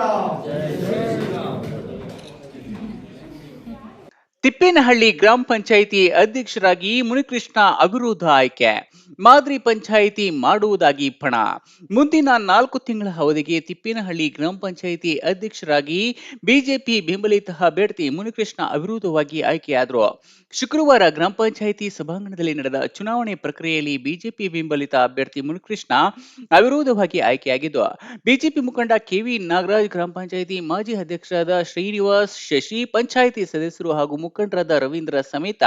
శ్రీరామ్ ತಿಪ್ಪೇನಹಳ್ಳಿ ಗ್ರಾಮ ಪಂಚಾಯಿತಿ ಅಧ್ಯಕ್ಷರಾಗಿ ಮುನಿಕೃಷ್ಣ ಅವಿರೋಧ ಆಯ್ಕೆ, ಮಾದರಿ ಪಂಚಾಯಿತಿ ಮಾಡುವುದಾಗಿ ಪಣ. ಮುಂದಿನ ನಾಲ್ಕು ತಿಂಗಳ ಅವಧಿಗೆ ತಿಪ್ಪೇನಹಳ್ಳಿ ಗ್ರಾಮ ಪಂಚಾಯಿತಿ ಅಧ್ಯಕ್ಷರಾಗಿ ಬಿಜೆಪಿ ಬೆಂಬಲಿತ ಅಭ್ಯರ್ಥಿ ಮುನಿಕೃಷ್ಣ ಅವಿರೋಧವಾಗಿ ಆಯ್ಕೆಯಾದರು. ಶುಕ್ರವಾರ ಗ್ರಾಮ ಪಂಚಾಯಿತಿ ಸಭಾಂಗಣದಲ್ಲಿ ನಡೆದ ಚುನಾವಣೆ ಪ್ರಕ್ರಿಯೆಯಲ್ಲಿ ಬಿಜೆಪಿ ಬೆಂಬಲಿತ ಅಭ್ಯರ್ಥಿ ಮುನಿಕೃಷ್ಣ ಅವಿರೋಧವಾಗಿ ಆಯ್ಕೆಯಾಗಿದ್ದು, ಬಿಜೆಪಿ ಮುಖಂಡ ಕೆವಿ ನಾಗರಾಜ್, ಗ್ರಾಮ ಪಂಚಾಯಿತಿ ಮಾಜಿ ಅಧ್ಯಕ್ಷರಾದ ಶ್ರೀನಿವಾಸ್ ಶಶಿ, ಪಂಚಾಯಿತಿ ಸದಸ್ಯರು ಹಾಗೂ ಮುಖಂಡರಾದ ರವೀಂದ್ರ ಸಮೇತ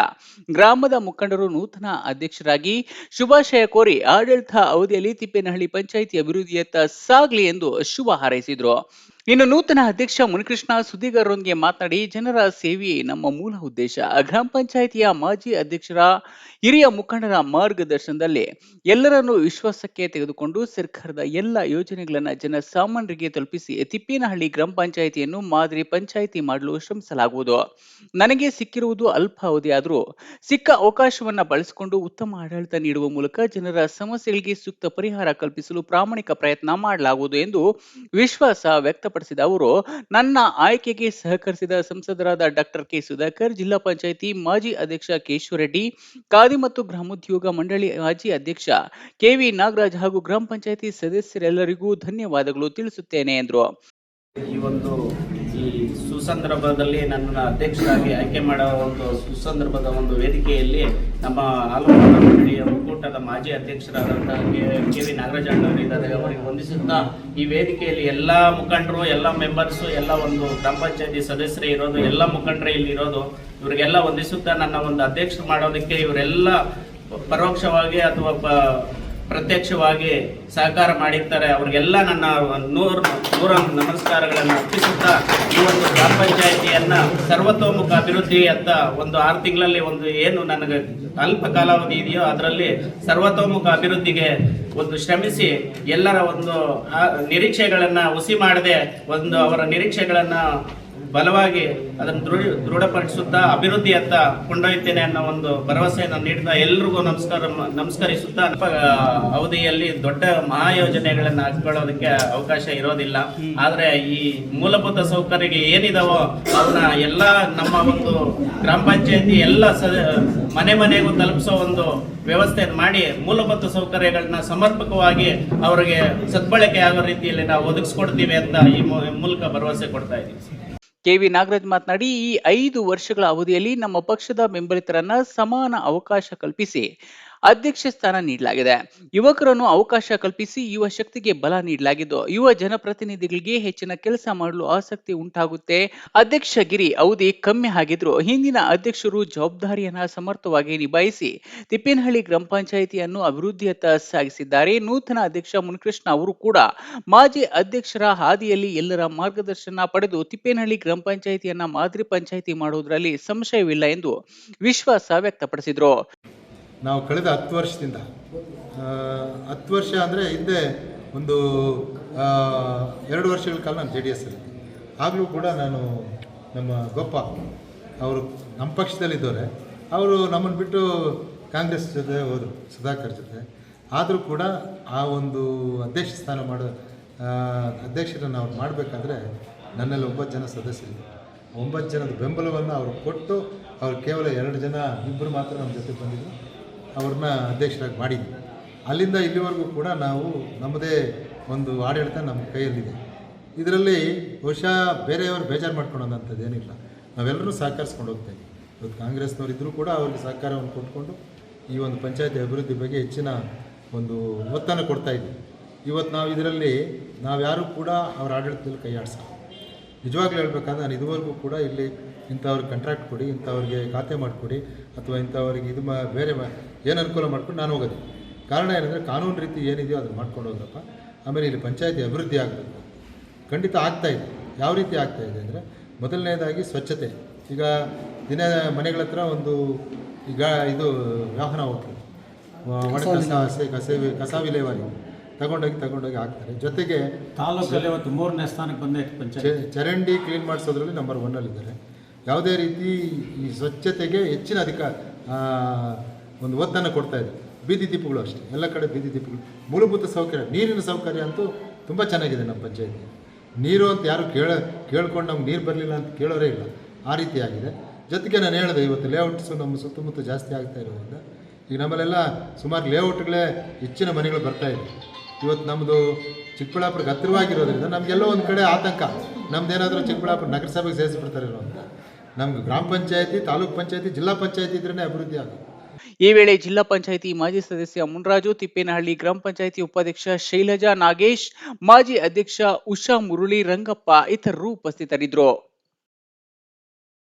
ಗ್ರಾಮದ ಮುಖಂಡರು ನೂತನ ಅಧ್ಯಕ್ಷರಾಗಿ ಶುಭಾಶಯ ಕೋರಿ ಆಡಳಿತ ಅವಧಿಯಲ್ಲಿ ತಿಪ್ಪೇನಹಳ್ಳಿ ಪಂಚಾಯಿತಿ ಅಭಿವೃದ್ಧಿಯತ್ತ ಸಾಗಲಿ ಎಂದು ಶುಭ ಹಾರೈಸಿದರು. ಇನ್ನು ನೂತನ ಅಧ್ಯಕ್ಷ ಮುನಿಕೃಷ್ಣ ಸುದ್ದಿಗಾರರೊಂದಿಗೆ ಮಾತನಾಡಿ ಜನರ ಸೇವೆಯೇ ನಮ್ಮ ಮೂಲ ಉದ್ದೇಶ. ಗ್ರಾಮ ಪಂಚಾಯಿತಿಯ ಮಾಜಿ ಅಧ್ಯಕ್ಷರ ಹಿರಿಯ ಮುಖಂಡರ ಮಾರ್ಗದರ್ಶನದಲ್ಲಿ ಎಲ್ಲರನ್ನೂ ವಿಶ್ವಾಸಕ್ಕೆ ತೆಗೆದುಕೊಂಡು ಸರ್ಕಾರದ ಎಲ್ಲ ಯೋಜನೆಗಳನ್ನು ಜನಸಾಮಾನ್ಯರಿಗೆ ತಲುಪಿಸಿ ತಿಪ್ಪೇನಹಳ್ಳಿ ಗ್ರಾಮ ಪಂಚಾಯಿತಿಯನ್ನು ಮಾದರಿ ಪಂಚಾಯಿತಿ ಮಾಡಲು ಶ್ರಮಿಸಲಾಗುವುದು. ನನಗೆ ಸಿಕ್ಕಿರುವುದು ಅಲ್ಪ ಅವಧಿಯಾದರೂ ಸಿಕ್ಕ ಅವಕಾಶವನ್ನು ಬಳಸಿಕೊಂಡು ಉತ್ತಮ ಆಡಳಿತ ನೀಡುವ ಮೂಲಕ ಜನರ ಸಮಸ್ಯೆಗಳಿಗೆ ಸೂಕ್ತ ಪರಿಹಾರ ಕಲ್ಪಿಸಲು ಪ್ರಾಮಾಣಿಕ ಪ್ರಯತ್ನ ಮಾಡಲಾಗುವುದು ಎಂದು ವಿಶ್ವಾಸ ವ್ಯಕ್ತಪಡಿಸಿದ ಅವರು, ನನ್ನ ಆಯ್ಕೆಗೆ ಸಹಕರಿಸಿದ ಸಂಸದರಾದ ಡಾಕ್ಟರ್ ಕೆ ಸುಧಾಕರ್, ಜಿಲ್ಲಾ ಪಂಚಾಯಿತಿ ಮಾಜಿ ಅಧ್ಯಕ್ಷ ಕೇಶವರೆಡ್ಡಿ, ಖಾದಿ ಮತ್ತು ಗ್ರಾಮೋದ್ಯೋಗ ಮಂಡಳಿ ಮಾಜಿ ಅಧ್ಯಕ್ಷ ಕೆವಿ ನಾಗರಾಜ್ ಹಾಗೂ ಗ್ರಾಮ ಪಂಚಾಯಿತಿ ಸದಸ್ಯರೆಲ್ಲರಿಗೂ ಧನ್ಯವಾದಗಳು ತಿಳಿಸುತ್ತೇನೆ ಎಂದರು. ಈ ಸುಸಂದರ್ಭದಲ್ಲಿ ನನ್ನನ್ನು ಅಧ್ಯಕ್ಷರಾಗಿ ಆಯ್ಕೆ ಮಾಡುವ ಒಂದು ಸುಸಂದರ್ಭದ ಒಂದು ವೇದಿಕೆಯಲ್ಲಿ ನಮ್ಮ ಮಂಡಳಿಯ ಒಕ್ಕೂಟದ ಮಾಜಿ ಅಧ್ಯಕ್ಷರಾದಂತಹ ಕೆ ವಿ ನಾಗರಾಜ್ ಅಣ್ಣವರಿದ್ದಾರೆ ಅವರಿಗೆ ವಂದಿಸುತ್ತಾ ಈ ವೇದಿಕೆಯಲ್ಲಿ ಎಲ್ಲ ಮುಖಂಡರು, ಎಲ್ಲ ಮೆಂಬರ್ಸು, ಎಲ್ಲ ಒಂದು ಗ್ರಾಮ ಪಂಚಾಯತಿ ಸದಸ್ಯರೇ ಇರೋದು, ಎಲ್ಲ ಮುಖಂಡರೇ ಇಲ್ಲಿ ಇರೋದು, ಇವರಿಗೆಲ್ಲ ವಂದಿಸುತ್ತಾ ನನ್ನ ಒಂದು ಅಧ್ಯಕ್ಷರು ಮಾಡೋದಕ್ಕೆ ಇವರೆಲ್ಲ ಪರೋಕ್ಷವಾಗಿ ಅಥವಾ ಪ್ರತ್ಯಕ್ಷವಾಗಿ ಸಹಕಾರ ಮಾಡಿರ್ತಾರೆ. ಅವ್ರಿಗೆಲ್ಲ ನನ್ನ ನೂರು ನೂರ ನಮಸ್ಕಾರಗಳನ್ನು ಅರ್ಪಿಸುತ್ತಾ ಈ ಒಂದು ಗ್ರಾಮ ಪಂಚಾಯಿತಿಯನ್ನು ಸರ್ವತೋಮುಖ ಅಭಿವೃದ್ಧಿ ಅಂತ ಒಂದು ಆರು ತಿಂಗಳಲ್ಲಿ ಒಂದು ಏನು ನನಗೆ ಅಲ್ಪ ಕಾಲಾವಧಿ ಇದೆಯೋ ಅದರಲ್ಲಿ ಸರ್ವತೋಮುಖ ಅಭಿವೃದ್ಧಿಗೆ ಒಂದು ಶ್ರಮಿಸಿ ಎಲ್ಲರ ಒಂದು ನಿರೀಕ್ಷೆಗಳನ್ನ ಹುಸಿ ಮಾಡದೆ ಒಂದು ಅವರ ನಿರೀಕ್ಷೆಗಳನ್ನ ಬಲವಾಗಿ ಅದನ್ನು ದೃಢ ದೃಢಪಡಿಸುತ್ತಾ ಅಭಿವೃದ್ಧಿಯತ್ತ ಕೊಂಡೊಯ್ತೇನೆ ಅನ್ನೋ ಒಂದು ಭರವಸೆಯನ್ನು ನೀಡಿದ ಎಲ್ರಿಗೂ ನಮಸ್ಕಾರ, ನಮಸ್ಕರಿಸುತ್ತಾ ಅವಧಿಯಲ್ಲಿ ದೊಡ್ಡ ಮಹಾಯೋಜನೆಗಳನ್ನ ಹಾಕೊಳ್ಳೋದಕ್ಕೆ ಅವಕಾಶ ಇರೋದಿಲ್ಲ. ಆದ್ರೆ ಈ ಮೂಲಭೂತ ಸೌಕರ್ಯ ಏನಿದಾವೋ ಅವನ್ನ ಎಲ್ಲ ನಮ್ಮ ಒಂದು ಗ್ರಾಮ ಪಂಚಾಯತಿ ಎಲ್ಲ ಮನೆ ಮನೆಗೂ ತಲುಪಿಸೋ ಒಂದು ವ್ಯವಸ್ಥೆ ಮಾಡಿ ಮೂಲಭೂತ ಸೌಕರ್ಯಗಳನ್ನ ಸಮರ್ಪಕವಾಗಿ ಅವರಿಗೆ ಸದ್ಬಳಕೆ ಆಗೋ ರೀತಿಯಲ್ಲಿ ನಾವು ಒದಗಿಸ್ಕೊಡ್ತೀವಿ ಅಂತ ಈ ಮೂಲಕ ಭರವಸೆ ಕೊಡ್ತಾ ಇದ್ದೀವಿ. ಕೆವಿ ನಾಗರಾಜ್ ಮಾತನಾಡಿ ಈ ಐದು ವರ್ಷಗಳ ಅವಧಿಯಲ್ಲಿ ನಮ್ಮ ಪಕ್ಷದ ಬೆಂಬಲಿತರನ್ನ ಸಮಾನ ಅವಕಾಶ ಕಲ್ಪಿಸಿ ಅಧ್ಯಕ್ಷ ಸ್ಥಾನ ನೀಡಲಾಗಿದೆ. ಯುವಕರನ್ನು ಅವಕಾಶ ಕಲ್ಪಿಸಿ ಯುವ ಶಕ್ತಿಗೆ ಬಲ ನೀಡಲಾಗಿದ್ದು, ಯುವ ಜನಪ್ರತಿನಿಧಿಗಳಿಗೆ ಹೆಚ್ಚಿನ ಕೆಲಸ ಮಾಡಲು ಆಸಕ್ತಿ ಉಂಟಾಗುತ್ತೆ. ಅಧ್ಯಕ್ಷಗಿರಿ ಅವಧಿ ಕಮ್ಮಿ ಆಗಿದ್ರು ಹಿಂದಿನ ಅಧ್ಯಕ್ಷರು ಜವಾಬ್ದಾರಿಯನ್ನ ಸಮರ್ಥವಾಗಿ ನಿಭಾಯಿಸಿ ತಿಪ್ಪೇನಹಳ್ಳಿ ಗ್ರಾಮ ಪಂಚಾಯಿತಿಯನ್ನು ಅಭಿವೃದ್ಧಿಯತ್ತ ಸಾಗಿಸಿದ್ದಾರೆ. ನೂತನ ಅಧ್ಯಕ್ಷ ಮುನಿಕೃಷ್ಣ ಅವರು ಕೂಡ ಮಾಜಿ ಅಧ್ಯಕ್ಷರ ಹಾದಿಯಲ್ಲಿ ಎಲ್ಲರ ಮಾರ್ಗದರ್ಶನ ಪಡೆದು ತಿಪ್ಪೇನಹಳ್ಳಿ ಗ್ರಾಮ ಪಂಚಾಯಿತಿಯನ್ನ ಮಾದರಿ ಪಂಚಾಯಿತಿ ಮಾಡುವುದರಲ್ಲಿ ಸಂಶಯವಿಲ್ಲ ಎಂದು ವಿಶ್ವಾಸ ವ್ಯಕ್ತಪಡಿಸಿದರು. ನಾವು ಕಳೆದ ಹತ್ತು ವರ್ಷದಿಂದ ಹತ್ತು ವರ್ಷ ಅಂದರೆ ಹಿಂದೆ ಒಂದು ಎರಡು ವರ್ಷಗಳ ಕಾಲ ನಾನು ಜೆ ಡಿ ಎಸ್ಸಲ್ಲಿ ಆಗಲೂ ಕೂಡ ನಾನು ನಮ್ಮ ಗೊಪ್ಪ ಅವರು ನಮ್ಮ ಪಕ್ಷದಲ್ಲಿದ್ದವ್ರೆ ಅವರು ನಮ್ಮನ್ನು ಬಿಟ್ಟು ಕಾಂಗ್ರೆಸ್ ಜೊತೆ ಹೋದರು, ಸುಧಾಕರ್ ಜೊತೆ. ಆದರೂ ಕೂಡ ಆ ಒಂದು ಅಧ್ಯಕ್ಷ ಸ್ಥಾನ ಮಾಡೋ ಅಧ್ಯಕ್ಷರನ್ನು ಅವ್ರು ಮಾಡಬೇಕಾದ್ರೆ ನನ್ನಲ್ಲಿ ಒಂಬತ್ತು ಜನ ಸದಸ್ಯರಿದ್ದರು ಒಂಬತ್ತು ಜನದ ಬೆಂಬಲವನ್ನು ಅವರು ಕೊಟ್ಟು ಅವ್ರು ಕೇವಲ ಎರಡು ಜನ ಇಬ್ಬರು ಮಾತ್ರ ನಮ್ಮ ಜೊತೆ ಬಂದಿದ್ದರು ಅವ್ರನ್ನ ಅಧ್ಯಕ್ಷರಾಗಿ ಮಾಡಿದ್ವಿ. ಅಲ್ಲಿಂದ ಇಲ್ಲಿವರೆಗೂ ಕೂಡ ನಾವು ನಮ್ಮದೇ ಒಂದು ಆಡಳಿತ ನಮ್ಮ ಕೈಯಲ್ಲಿದೆ. ಇದರಲ್ಲಿ ಬಹುಶಃ ಬೇರೆಯವರು ಬೇಜಾರು ಮಾಡ್ಕೊಳ್ಳೋದಂಥದ್ದು ಏನಿಲ್ಲ. ನಾವೆಲ್ಲರೂ ಸಹಕರಿಸ್ಕೊಂಡು ಹೋಗ್ತಾ ಇದ್ದೀವಿ ಇವತ್ತು ಕಾಂಗ್ರೆಸ್ನವ್ರು ಇದ್ದರೂ ಕೂಡ ಅವ್ರಿಗೆ ಸಹಕಾರವನ್ನು ಕೊಟ್ಕೊಂಡು ಈ ಒಂದು ಪಂಚಾಯತಿ ಅಭಿವೃದ್ಧಿ ಬಗ್ಗೆ ಹೆಚ್ಚಿನ ಒಂದು ಒತ್ತನ್ನು ಕೊಡ್ತಾ ಇದ್ದೀವಿ. ಇವತ್ತು ನಾವು ಇದರಲ್ಲಿ ನಾವು ಯಾರೂ ಕೂಡ ಅವರ ಆಡಳಿತದಲ್ಲಿ ಕೈ ಆಡಿಸಲ್ಲ ನಿಜವಾಗ್ಲೂ ಹೇಳ್ಬೇಕಂದ್ರೆ ನಾನು ಇದುವರೆಗೂ ಕೂಡ ಇಲ್ಲಿ ಇಂಥವ್ರಿಗೆ ಕಾಂಟ್ರಾಕ್ಟ್ ಕೊಡಿ ಇಂಥವ್ರಿಗೆ ಖಾತೆ ಮಾಡಿಕೊಡಿ ಅಥವಾ ಇಂಥವ್ರಿಗೆ ಇದು ಮಾ ಬೇರೆ ಏನು ಅನುಕೂಲ ಮಾಡ್ಕೊಂಡು ನಾನು ಹೋಗೋದು ಕಾರಣ ಏನಂದರೆ ಕಾನೂನು ರೀತಿ ಏನಿದೆಯೋ ಅದನ್ನು ಮಾಡ್ಕೊಂಡು ಹೋದ್ರಪ್ಪ ಆಮೇಲೆ ಇಲ್ಲಿ ಪಂಚಾಯತಿ ಅಭಿವೃದ್ಧಿ ಆಗಬೇಕು. ಖಂಡಿತ ಆಗ್ತಾಯಿದೆ ಯಾವ ರೀತಿ ಆಗ್ತಾಯಿದೆ ಅಂದರೆ ಮೊದಲನೇದಾಗಿ ಸ್ವಚ್ಛತೆ. ಈಗ ದಿನ ಮನೆಗಳ ಹತ್ರ ಒಂದು ಈಗ ಇದು ವಾಹನ ಹೋಗ್ತದೆ. ಒಣ ಕಸ ಕಸ ಕಸ ವಿಲೇವಾರಿ ತಗೊಂಡೋಗಿ ತಗೊಂಡೋಗಿ ಹಾಕ್ತಾರೆ. ಜೊತೆಗೆ ತಾಲೂಕಲ್ಲಿ ಇವತ್ತು ಮೂರನೇ ಸ್ಥಾನಕ್ಕೆ ಬಂದೈತೆ ಪಂಚಾಯತ್. ಚರಂಡಿ ಕ್ಲೀನ್ ಮಾಡಿಸೋದ್ರಲ್ಲಿ ನಂಬರ್ ಒನ್ನಲ್ಲಿದ್ದಾರೆ ಯಾವುದೇ ರೀತಿ ಈ ಸ್ವಚ್ಛತೆಗೆ ಹೆಚ್ಚಿನ ಅಧಿಕ ಒಂದು ಒತ್ತನ್ನು ಕೊಡ್ತಾ ಇದೆ. ಬೀದಿ ದೀಪಗಳು ಅಷ್ಟೇ. ಎಲ್ಲ ಕಡೆ ಬೀದಿ ದೀಪಗಳು. ಮೂಲಭೂತ ಸೌಕರ್ಯ ನೀರಿನ ಸೌಕರ್ಯ ಅಂತೂ ತುಂಬ ಚೆನ್ನಾಗಿದೆ ನಮ್ಮ ಪಂಚಾಯತಿ. ನೀರು ಅಂತ ಯಾರು ಕೇಳ ಕೇಳ್ಕೊಂಡು ನಮ್ಗೆ ನೀರು ಬರಲಿಲ್ಲ ಅಂತ ಕೇಳೋರೇ ಇಲ್ಲ. ಆ ರೀತಿ ಆಗಿದೆ. ಜೊತೆಗೆ ನಾನು ಹೇಳಿದೆ ಇವತ್ತು ಲೇಔಟ್ಸು ನಮ್ಮ ಸುತ್ತಮುತ್ತ ಜಾಸ್ತಿ ಆಗ್ತಾ ಇರೋದ್ರಿಂದ ಈಗ ನಮ್ಮಲ್ಲೆಲ್ಲ ಸುಮಾರು ಲೇಔಟ್ಗಳೇ ಹೆಚ್ಚಿನ ಮನೆಗಳು ಬರ್ತಾಯಿದೆ ಇದೆ. ಇವತ್ತು ನಮ್ಮದು ಚಿಕ್ಕಬಳ್ಳಾಪುರಕ್ಕೆ ಹತ್ತಿರವಾಗಿರೋದ್ರಿಂದ ನಮಗೆಲ್ಲೋ ಒಂದು ಕಡೆ ಆತಂಕ. ನಮ್ದೇನಾದರೂ ಚಿಕ್ಕಬಳ್ಳಾಪುರ ನಗರಸಭೆಗೆ ಸೇರಿಸ್ಬಿಡ್ತಾರೆ ಅಂತ. ನಮ್ಗೆ ಗ್ರಾಮ ಪಂಚಾಯತಿ, ತಾಲೂಕ್ ಪಂಚಾಯತಿ, ಜಿಲ್ಲಾ ಪಂಚಾಯತಿ ಇದ್ರೇ ಅಭಿವೃದ್ಧಿ ಆಗುತ್ತೆ. ಈ ವೇಳೆ ಜಿಲ್ಲಾ ಪಂಚಾಯಿತಿ ಮಾಜಿ ಸದಸ್ಯ ಮುನ್ರಾಜು ತಿಪ್ಪೇನಹಳ್ಳಿ, ಗ್ರಾಮ ಪಂಚಾಯಿತಿ ಉಪಾಧ್ಯಕ್ಷ ಶೈಲಜಾ ನಾಗೇಶ್, ಮಾಜಿ ಅಧ್ಯಕ್ಷ ಉಷಾ ಮುರುಳಿ ರಂಗಪ್ಪ ಇತರರು ಉಪಸ್ಥಿತರಿದ್ದರು.